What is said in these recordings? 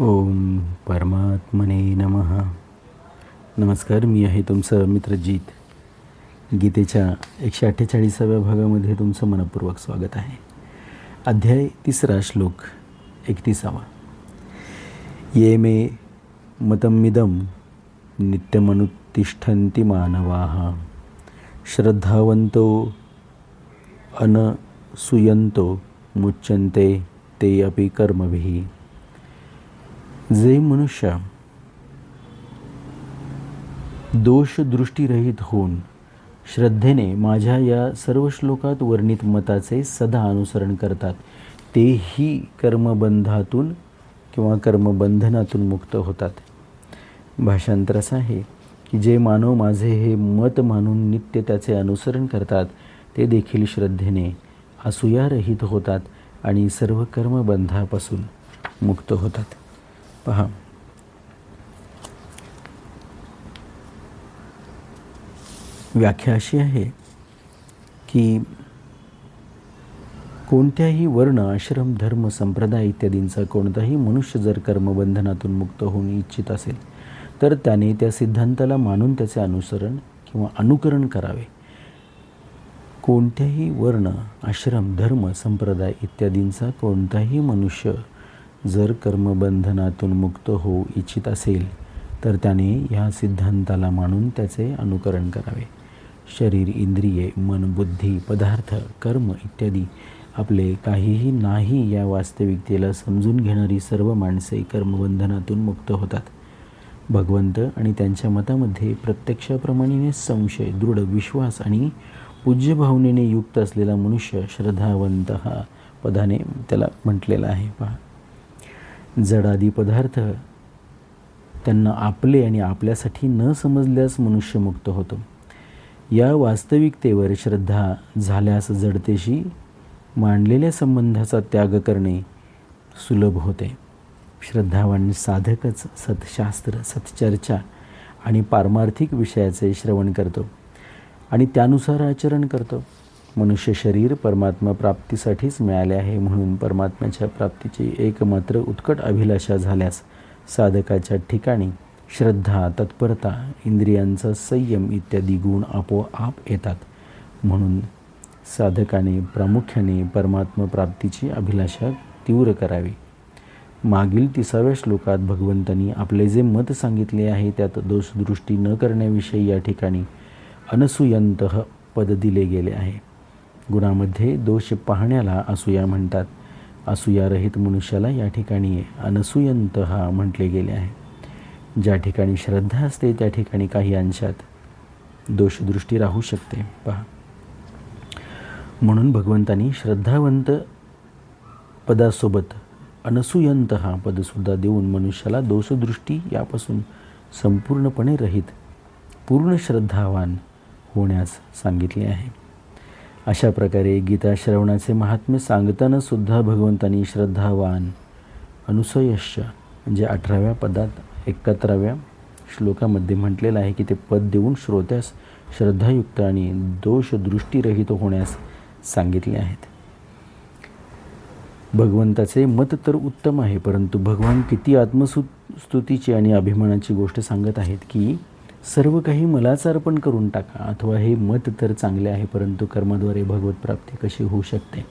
ओम परमात्मने नमः. नमस्कार मी आहे तुमचं मित्रजीत. गीतेच्या एकशे अठ्ठेचाळीसाव्या भागामध्ये तुमचं मनपूर्वक स्वागत आहे. अध्याय तिसरा श्लोक एकतीसावा. ये मे मतमिदं नित्यमनुतिष्ठन्ति मानवाः. श्रद्धावन्तो अनसूयन्तो मुच्यन्ते ते अपि कर्मभिः. जे मनुष्य दोषदृष्टीरहित होऊन श्रद्धेने माझ्या या सर्व श्लोकात वर्णित मताचे सदा अनुसरण करतात तेही कर्मबंधातून किंवा कर्मबंधनातून मुक्त होतात. भाषांतर असं आहे की जे मानव माझे हे मत मानून नित्य त्याचे अनुसरण करतात ते देखील श्रद्धेने असूयारहित होतात आणि सर्व कर्मबंधापासून मुक्त होतात. पहा. व्याख्या अशी आहे की कोणत्याही वर्ण आश्रम धर्म संप्रदाय इत्यादींचा कोणताही मनुष्य जर कर्मबंधनातून मुक्त होऊन इच्छित असेल तर त्याने त्या सिद्धांताला मानून त्याचे अनुसरण किंवा अनुकरण करावे. कोणत्याही वर्ण आश्रम धर्म संप्रदाय इत्यादींचा कोणताही मनुष्य जर कर्मबंधनातून मुक्त होऊ इच्छित असेल तर त्याने ह्या सिद्धांताला मानून त्याचे अनुकरण करावे. शरीर इंद्रिये मन बुद्धी पदार्थ कर्म इत्यादी आपले काहीही नाही या वास्तविकतेला समजून घेणारी सर्व माणसे कर्मबंधनातून मुक्त होतात. भगवंत आणि त्यांच्या मतामध्ये प्रत्यक्षाप्रमाणेने संशय दृढ विश्वास आणि पूज्य भावनेने युक्त असलेला मनुष्य श्रद्धावंत हा पदाने त्याला म्हटलेला आहे. पहा. जडादी पदार्थ त्यांना आपले आणि आपल्यासाठी न समजल्यास मनुष्य मुक्त होतो. या वास्तविकतेवर श्रद्धा झाल्यास जडतेशी मांडलेल्या संबंधाचा त्याग करणे सुलभ होते. श्रद्धावान साधकच सतशास्त्र सतचर्चा आणि पारमार्थिक विषयाचे श्रवण करतो आणि त्यानुसार आचरण करतो. मनुष्य शरीर परमात्मा प्राप्तीसाठीच मिळाले आहे म्हणून परमात्म्याच्या प्राप्तीची एकमात्र उत्कट अभिलाषा झाल्यास साधकाच्या ठिकाणी श्रद्धा तत्परता इंद्रियांचा संयम इत्यादी गुण आपोआप येतात. म्हणून साधकाने प्रामुख्याने परमात्मा प्राप्तीची अभिलाषा तीव्र करावी. मागील तिसाव्या श्लोकात भगवंतांनी आपले जे मत सांगितले आहे त्यात दोषदृष्टी न करण्याविषयी या ठिकाणी अनसुयंत पद दिले गेले आहे. गुणामध्ये दोष पाहण्याला असूया म्हणतात. असूयारहित मनुष्याला या ठिकाणी अनसूयंत हा म्हटले गेले आहे. ज्या ठिकाणी श्रद्धा असते त्या ठिकाणी काही अंशात दोषदृष्टी राहू शकते. पहा. म्हणून भगवंतांनी श्रद्धावंत पदासोबत अनसूयंत हा पदसुद्धा देऊन मनुष्याला दोषदृष्टी यापासून संपूर्णपणे रहित पूर्ण श्रद्धावान होण्यास सांगितले आहे. अशा प्रकारे गीता श्रवणाचे महात्म्य सांगताना सुद्धा भगवंतांनी श्रद्धावान अनुसयश्च म्हणजे अठराव्या पदात एकाहत्तराव्या श्लोकामध्ये म्हटलेलं आहे की ते पद देऊन श्रोत्यास श्रद्धायुक्त आणि दोषदृष्टीरहित होण्यास सांगितले आहेत. भगवंताचे मत तर उत्तम आहे परंतु भगवान किती आत्मसु स्तुतीची आणि अभिमानाची गोष्ट सांगत आहेत की सर्व काही मलाच अर्पण करून टाका अथवा हे मत तर चांगले आहे परंतु कर्माद्वारे भगवत प्राप्ती कशी होऊ शकते?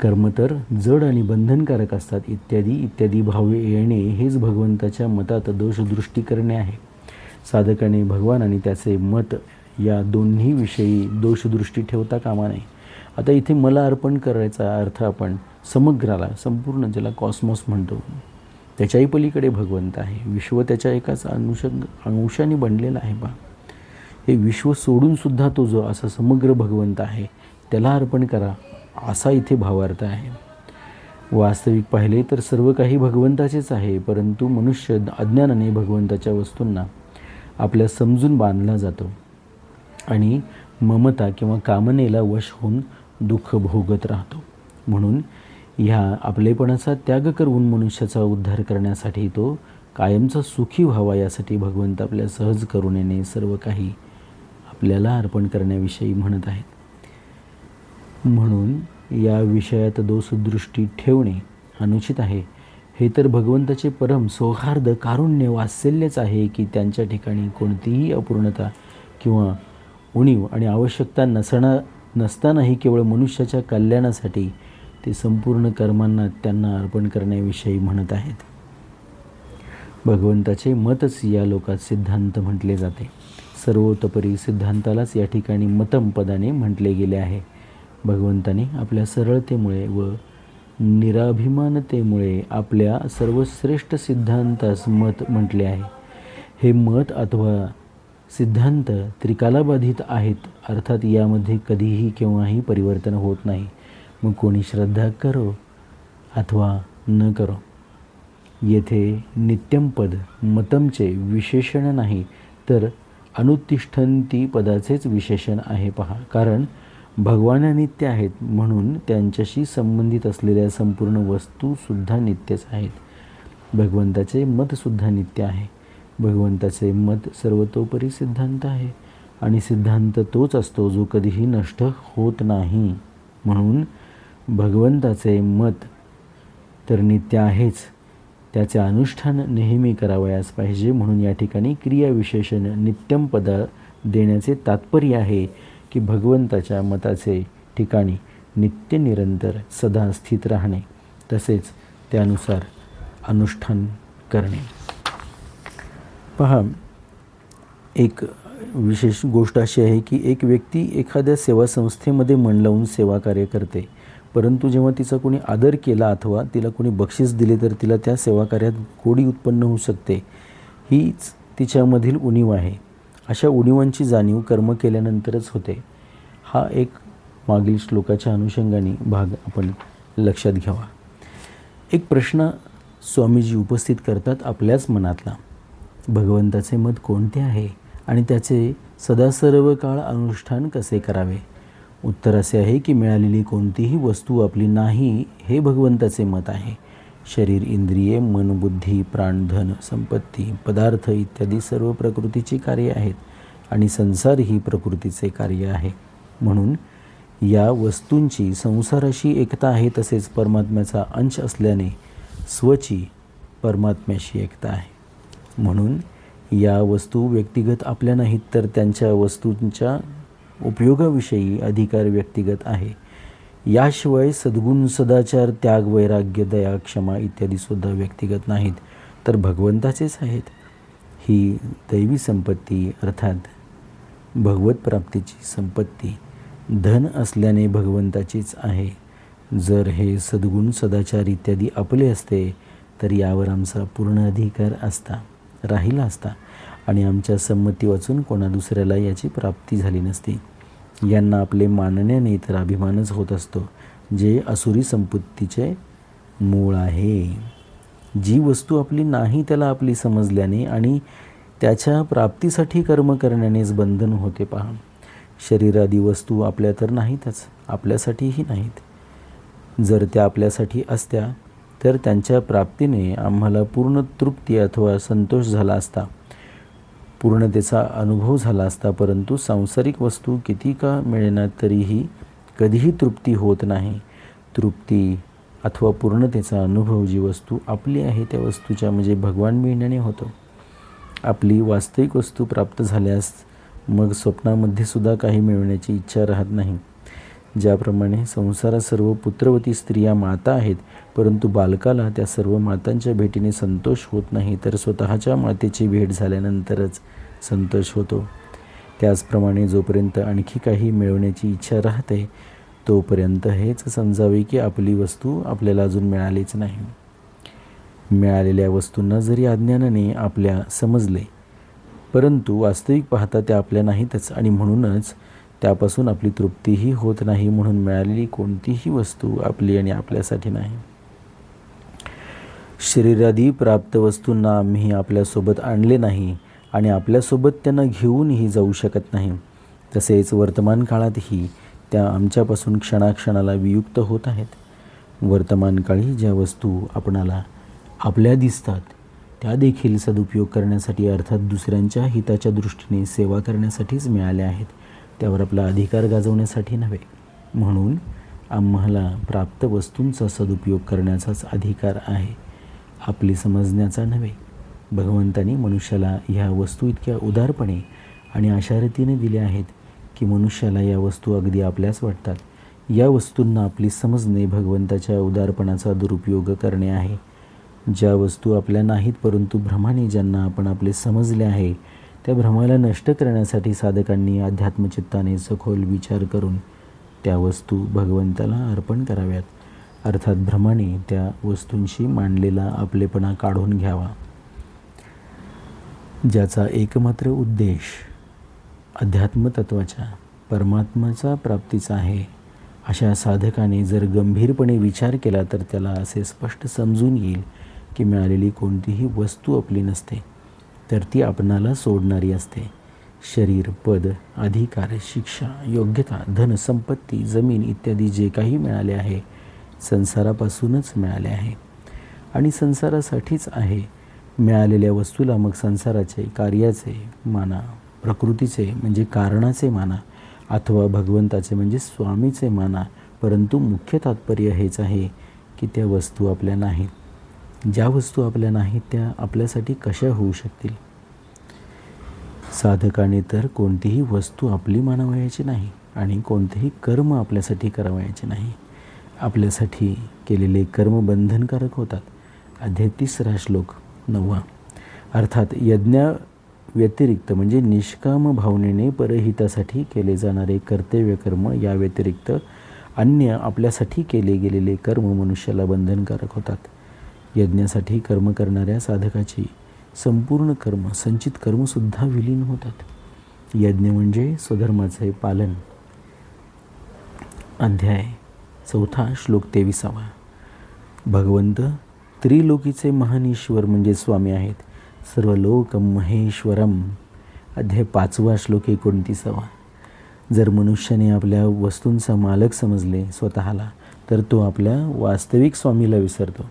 कर्म तर जड आणि बंधनकारक असतात इत्यादी इत्यादी भाव येणे हेच भगवंताच्या मतात दोषदृष्टी करणे आहे. साधकाने भगवान आणि त्याचे मत या दोन्ही विषयी दोषदृष्टी ठेवता कामा नये. आता इथे मला अर्पण करायचा अर्थ आपण समग्राला संपूर्ण ज्याला कॉस्मॉस म्हणतो. त्याच्याही पलीकडे भगवंत आहे. विश्व त्याच्या एकाच अनुषंग अंशाने बनलेलं आहे बा. हे विश्व सोडूनसुद्धा तो जो असा समग्र भगवंत आहे त्याला अर्पण करा असा इथे भावार्थ आहे. वास्तविक पाहिले तर सर्व काही भगवंताचेच आहे परंतु मनुष्य अज्ञानाने भगवंताच्या वस्तूंना आपल्या समजून बांधला जातो. आणि ममता किंवा कामनेला वश होऊन दुःख भोगत राहतो. म्हणून ह्या आपलेपणाचा त्याग करून मनुष्याचा उद्धार करण्यासाठी तो कायमचा सुखी व्हावा यासाठी भगवंत आपल्या सहज करुणेने सर्व काही आपल्याला अर्पण करण्याविषयी म्हणत आहेत. म्हणून या विषयात दोषदृष्टी ठेवणे अनुचित आहे. हे तर भगवंताचे परम सौहार्द कारुण्य वात्सल्यच आहे की त्यांच्या ठिकाणी कोणतीही अपूर्णता किंवा उणीव आणि आवश्यकता नसणं नसतानाही केवळ मनुष्याच्या कल्याणासाठी ते संपूर्ण कर्मांना त्यांना अर्पण करण्याविषयी म्हणत आहेत. भगवंताचे मतच या लोकात सिद्धांत म्हटले जाते. सर्वोतपरी सिद्धांतालाच या ठिकाणी मतम पदाने म्हटले गेले आहे. भगवंताने आपल्या सरळतेमुळे व निराभिमानतेमुळे आपल्या सर्वश्रेष्ठ सिद्धांतास मत म्हटले आहे. हे मत अथवा सिद्धांत त्रिकालाबाधित आहेत अर्थात यामध्ये कधीही केव्हाही परिवर्तन होत नाही. मग कोणी श्रद्धा करो अथवा न करो. येथे नित्यमपद मतमचे विशेषण नाही तर अनुतिष्ठंती पदाचेच विशेषण आहे पहा. कारण भगवान नित्य आहेत म्हणून त्यांच्याशी संबंधित असलेल्या संपूर्ण वस्तूसुद्धा नित्यच आहेत. भगवंताचे मतसुद्धा नित्य आहे. भगवंताचे मत सर्वतोपरी सिद्धांत आहे आणि सिद्धांत तोच असतो जो कधीही नष्ट होत नाही. म्हणून भगवंताचे मत तर नित्य आहेच. त्याचे अनुष्ठान नेहमी करावयास पाहिजे म्हणून या ठिकाणी क्रियाविशेषण नित्यम पद देण्याचे तात्पर्य आहे की भगवंताच्या मताचे ठिकाणी नित्य निरंतर सदा स्थित राहणे तसेच त्यानुसार अनुष्ठान करणे. पहा एक विशेष गोष्ट अशी आहे की एक व्यक्ती एखाद्या सेवा संस्थेमध्ये मन लावून सेवा कार्य करते. परंतु जेव्हा तिचा कोणी आदर केला अथवा तिला कोणी बक्षीस दिले तर तिला त्या सेवा कार्यात गोडी उत्पन्न होऊ शकते. हीच तिच्यामधील उणीव आहे. अशा उणीवांची जाणीव कर्म केल्यानंतरच होते. हा एक मागील श्लोकाच्या अनुषंगाने भाग आपण लक्षात घ्यावा. एक प्रश्न स्वामीजी उपस्थित करतात आपल्याच मनातला. भगवंताचे मत कोणते आहे? आणि त्याचे सदा सर्व काळ अनुष्ठान कसे करावे? उत्तर असे आहे की मिळालेली कोणतीही वस्तू आपली नाही हे भगवंताचे मत आहे. शरीर इंद्रिये मन बुद्धी प्राणधन संपत्ती पदार्थ इत्यादी सर्व प्रकृतीची कार्य आहेत आणि संसार ही प्रकृतीचे कार्य आहे. म्हणून या वस्तूंची संसाराशी एकता आहे तसेच परमात्म्याचा अंश असल्याने स्वची परमात्म्याशी एकता आहे. म्हणून या वस्तू व्यक्तिगत आपल्या नाहीत तर त्यांच्या वस्तूंच्या उपयोगाविषयी अधिकार व्यक्तिगत आहे. याशिवाय सद्गुण सदाचार त्याग वैराग्य दया क्षमा इत्यादीसुद्धा व्यक्तिगत नाहीत तर भगवंताचेच आहेत. ही दैवी संपत्ती अर्थात भगवत प्राप्तीची संपत्ती धन असल्याने भगवंताचीच आहे. जर हे सद्गुण सदाचार इत्यादी आपले असते तर यावर आमचा पूर्ण अधिकार असता राहिला असता. आणि आमच्या संमती वाचून कोणा दुसऱ्याला याची प्राप्ती झाली नसती. यांना आपले मानण्याने तर अभिमानच होत असतो जे असुरी संपत्तीचे मूळ आहे. जी वस्तू आपली नाही त्याला आपली समजल्याने आणि त्याच्या प्राप्तीसाठी कर्म करण्यानेच बंधन होते पहा. शरीरादी वस्तू आपल्या तर नाहीतच आपल्यासाठीही नाहीत. जर त्या आपल्यासाठी असत्या तर त्यांच्या प्राप्तीने आम्हाला पूर्ण तृप्ती अथवा संतोष झाला असता. पूर्णतेचा अनुभव झाला असता परंतु सांसारिक वस्तू किती का मिळेना तरीही कधीही तृप्ती होत नाही. तृप्ती अथवा पूर्णतेचा अनुभव जी वस्तू आपली आहे त्या वस्तूच्या म्हणजे भगवान मिळण्याने होतो. आपली वास्तविक वस्तू प्राप्त झाल्यास मग स्वप्नामध्ये सुद्धा काही मिळवण्याची इच्छा राहत नाही. ज्याप्रमाणे संसारात सर्व पुत्रवती स्त्रिया माता आहेत परंतु बालकाला त्या सर्व मातांच्या भेटीने संतोष होत नाही तर स्वतःच्या मातेची भेट झाल्यानंतरच संतोष होतो. त्याचप्रमाणे जोपर्यंत आणखी काही मिळवण्याची इच्छा राहते तोपर्यंत हेच समजावे की आपली वस्तू आपल्याला अजून मिळालीच नाही. मिळालेल्या वस्तूंना जरी अज्ञानाने आपल्या समजले परंतु वास्तविक पाहता त्या आपल्या नाहीतच आणि म्हणूनच त्यापासून आपली तृप्तीही होत नाही म्हणून मिळालेली कोणतीही वस्तू आपली आणि आपल्यासाठी नाही. शरीरादी प्राप्त वस्तूंना आम्ही आपल्यासोबत आणले नाही आणि आपल्यासोबत त्यांना घेऊनही जाऊ शकत नाही. तसेच वर्तमान काळातही त्या आमच्यापासून क्षणाक्षणाला वियुक्त होत आहेत. वर्तमान काळी ज्या वस्तू आपणाला आपल्या दिसतात त्या देखील सदुपयोग करण्यासाठी अर्थात दुसऱ्यांच्या हिताच्या दृष्टीने सेवा करण्यासाठीच मिळाल्या आहेत. त्यावर आपला अधिकार गाजवण्यासाठी नव्हे. म्हणून आम्हाला प्राप्त वस्तूंचा सदुपयोग करण्याचाच अधिकार आहे. आपली समजण्याचा नव्हे. भगवंतानी मनुष्याला ह्या वस्तू इतक्या उदारपणे आणि अशा रीतीने दिल्या आहेत की मनुष्याला या वस्तू अगदी आपल्याच वाटतात. या वस्तूंना आपली समजणे भगवंताच्या उदारपणाचा दुरुपयोग करणे आहे. ज्या वस्तू आपल्या नाहीत परंतु भ्रमाने ज्यांना आपण आपले समजले आहे त्या भ्रमाला नष्ट करण्यासाठी साधकांनी अध्यात्मचित्ताने सखोल विचार करून त्या वस्तू भगवंताला अर्पण कराव्यात. अर्थात भ्रमाने त्या वस्तूंशी मांडलेला आपलेपणा काढून घ्यावा. ज्याचा एकमात्र उद्देश अध्यात्मतत्वाच्या परमात्माचा प्राप्तीचा आहे अशा साधकाने जर गंभीरपणे विचार केला तर त्याला असे स्पष्ट समजून येईल की मिळालेली कोणतीही वस्तू आपली नसते तर ती आपणाला सोडणारी असते. शरीर पद अधिकार शिक्षा योग्यता धन संपत्ती जमीन इत्यादी जे काही मिळाले आहे संसारापासूनच मिळाले आहे. आणि संसारासाठीच आहे. मिळालेल्या वस्तूला मग संसाराचे कार्याचे माना प्रकृतीचे म्हणजे कारणाचे माना अथवा भगवंताचे म्हणजे स्वामीचे माना परंतु मुख्य तात्पर्य हेच आहे की त्या वस्तू आपल्या नाहीत. ज्या वस्तू आपल्या नाहीत त्या आपल्यासाठी कशा होऊ शकतील? साधकाने तर कोणतीही वस्तू आपली मानवायची नाही आणि कोणतेही कर्म आपल्यासाठी करावयाचे नाही. आपल्यासाठी केलेले कर्म बंधनकारक होतात. अध्याय तिसरा श्लोक नववा. अर्थात यज्ञा व्यतिरिक्त म्हणजे निष्काम भावनेने परहितासाठी केले जाणारे कर्तव्य कर्म या व्यतिरिक्त अन्य आपल्यासाठी केले गेलेले कर्म मनुष्याला बंधनकारक होतात. यज्ञासाठी कर्म करणाऱ्या साधकाची संपूर्ण कर्म संचित कर्मसुद्धा विलीन होतात. यज्ञ म्हणजे स्वधर्माचे पालन. अध्याय चौथा श्लोक तेविसावा. भगवंत त्रिलोकीचे महान ईश्वर म्हणजे स्वामी आहेत. सर्व लोक महेश्वरम. अध्याय पाचवा श्लोक एकोणतीसावा. जर मनुष्याने आपल्या वस्तूंचा मालक समजले स्वतःला तर तो आपल्या वास्तविक स्वामीला विसरतो.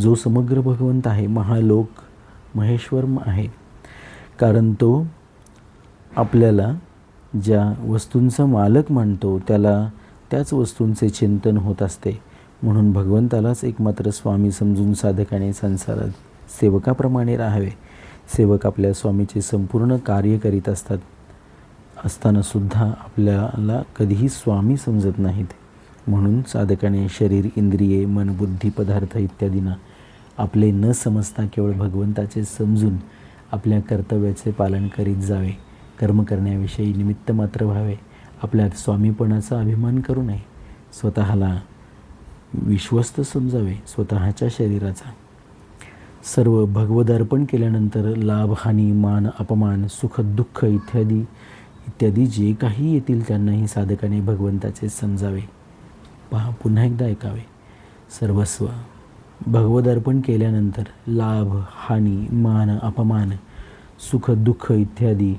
जो समग्र भगवंत आहे महालोक महेश्वर आहे. कारण तो आपल्याला ज्या वस्तूंचा मालक मानतो त्याला त्याच वस्तूंचे चिंतन होत असते. म्हणून भगवंतालाच एकमात्र स्वामी समजून साधकाने संसारात सेवकाप्रमाणे राहावे. सेवक आपल्या स्वामीचे संपूर्ण कार्य करीत असतात. असतानासुद्धा आपल्याला कधीही स्वामी समजत नाहीत. म्हणून साधकाने शरीर इंद्रिये मन बुद्धी पदार्थ इत्यादींना आपले न समजता केवळ भगवंताचे समजून आपल्या कर्तव्याचे पालन करीत जावे. कर्म करण्याविषयी निमित्त मात्र व्हावे. आपल्या स्वामीपणाचा अभिमान करू नये. स्वतःला विश्वस्त समजावे स्वतःच्या शरीराचा. सर्व भगवदार्पण केल्यानंतर लाभ हानी मान अपमान सुख दुःख इत्यादी इत्यादी जे काही येतील त्यांनाही साधकाने भगवंताचे समजावे. पहा पुन्हा एकदा ऐकावे. सर्वस्व भगवदार्पण केल्यानंतर लाभ हानी मान अपमान सुख दुःख इत्यादी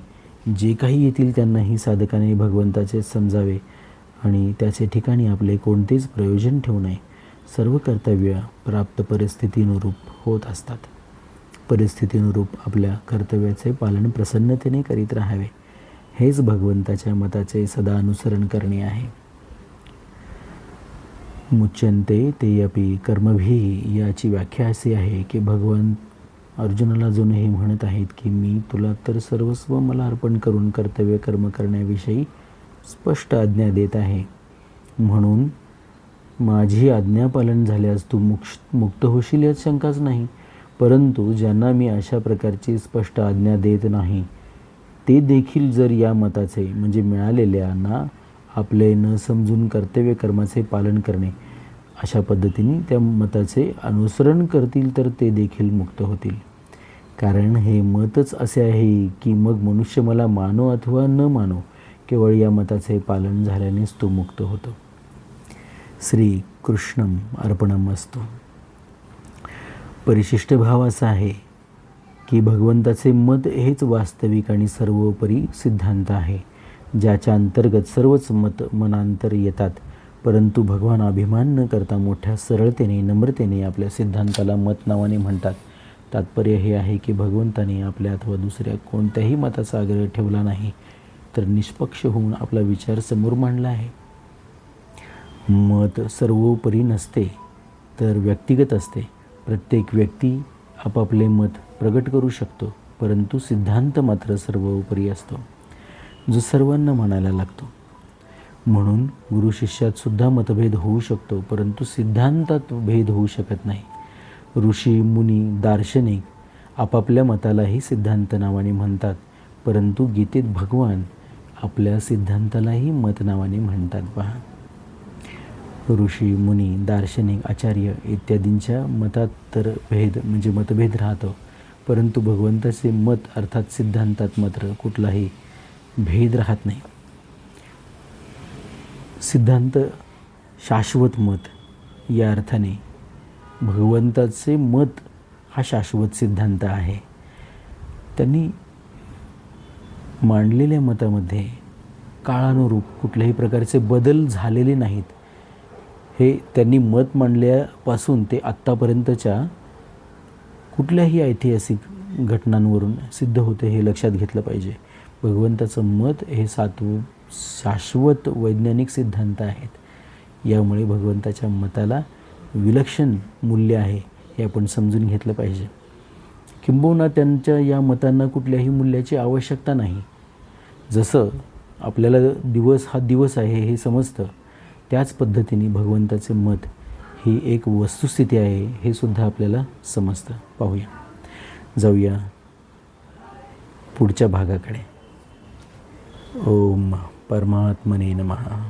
जे काही येतील त्यांनाही साधकाने भगवंताचे समजावे आणि त्याचे ठिकाणी आपले कोणतेच प्रयोजन ठेवू नये. सर्व कर्तव्य प्राप्त परिस्थितीनुरूप होत असतात. परिस्थितीनुरूप आपल्या कर्तव्याचे पालन प्रसन्नतेने करीत राहावे. हेच भगवंताच्या मताचे सदा अनुसरण करणे आहे. मुच्यंते ते अपि कर्मभी याची व्याख्या अशी आहे की भगवंत अर्जुनाला अजूनही म्हणत आहेत की मी तुला तर सर्वस्व मला अर्पण करून कर्तव्य कर्म करण्याविषयी स्पष्ट आज्ञा देत आहे. म्हणून माझी आज्ञा पालन झाल्यास तू मुक्ष मुक्त होशील यात शंकाच नाही. परंतु ज्यांना मी अशा प्रकारची स्पष्ट आज्ञा देत नाही ते देखील जर या मताचे म्हणजे मिळालेल्यांना आपले न समजून कर्तव्य कर्माचे पालन करणे अशा पद्धतीने त्या मताचे अनुसरण करतील तर ते देखील मुक्त होतील. कारण हे मतच असे आहे की मग मनुष्य मला मानो अथवा न मानो केवळ या मताचे पालन झाल्यानेच तो मुक्त होतो. श्री कृष्णम अर्पणम असतो. परिशिष्ट भाव असा आहे की भगवंताचे मत हेच वास्तविक आणि सर्वोपरी सिद्धांत आहे ज्याच्या अंतर्गत सर्वच मत मनांतर येतात परंतु भगवान अभिमान न करता मोठ्या सरळतेने नम्रतेने आपल्या सिद्धांताला मत नावाने म्हणतात. तात्पर्य हे आहे की भगवंताने आपल्या अथवा दुसऱ्या कोणत्याही मताचा आग्रह ठेवला नाही तर निष्पक्ष होऊन आपला विचार समोर मांडला आहे. मत सर्वोपरी नसते तर व्यक्तिगत असते. प्रत्येक व्यक्ती आपापले मत प्रगट करू शकतो परंतु सिद्धांत मात्र सर्वोपरी असतो जो सर्वांना म्हणायला लागतो. म्हणून गुरु शिष्यात सुद्धा मतभेद होऊ शकतो परंतु सिद्धांतात भेद होऊ शकत नाही. ऋषी मुनी दार्शनिक आपापल्या मतालाही सिद्धांत नावाने म्हणतात परंतु गीतेत भगवान आपल्या सिद्धांतालाही मत नावाने म्हणतात पहा. ऋषी मुनी दार्शनिक आचार्य इत्यादींच्या मतात तर भेद म्हणजे मतभेद राहतो परंतु भगवंताचे मत अर्थात सिद्धांतात मात्र कुठलाही भेद राहत नाही. सिद्धांत शाश्वत मत या अर्थाने भगवंताचे मत हा शाश्वत सिद्धांत आहे. त्यांनी मांडलेल्या मतामध्ये काळानुरूप कुठल्याही प्रकारचे बदल झालेले नाहीत. हे त्यांनी मत मांडल्यापासून ते आत्तापर्यंतच्या कुठल्याही ऐतिहासिक घटनांवरून सिद्ध होते हे लक्षात घेतलं पाहिजे. भगवंताचं मत हे सात्व शाश्वत वैज्ञानिक सिद्धांत आहेत. यामुळे भगवंताच्या मताला विलक्षण मूल्य आहे हे आपण समजून घेतलं पाहिजे. किंबहुना त्यांच्या या मतांना कुठल्याही मूल्याची आवश्यकता नाही. जसं आपल्याला दिवस हा दिवस आहे हे समजतं त्याच पद्धतीने भगवंताचे मत ही एक वस्तुस्थिती आहे हे सुद्धा आपल्याला समजतं. पाहूया. जाऊया पुढच्या भागाकडे. ओम परमात्मने नमः.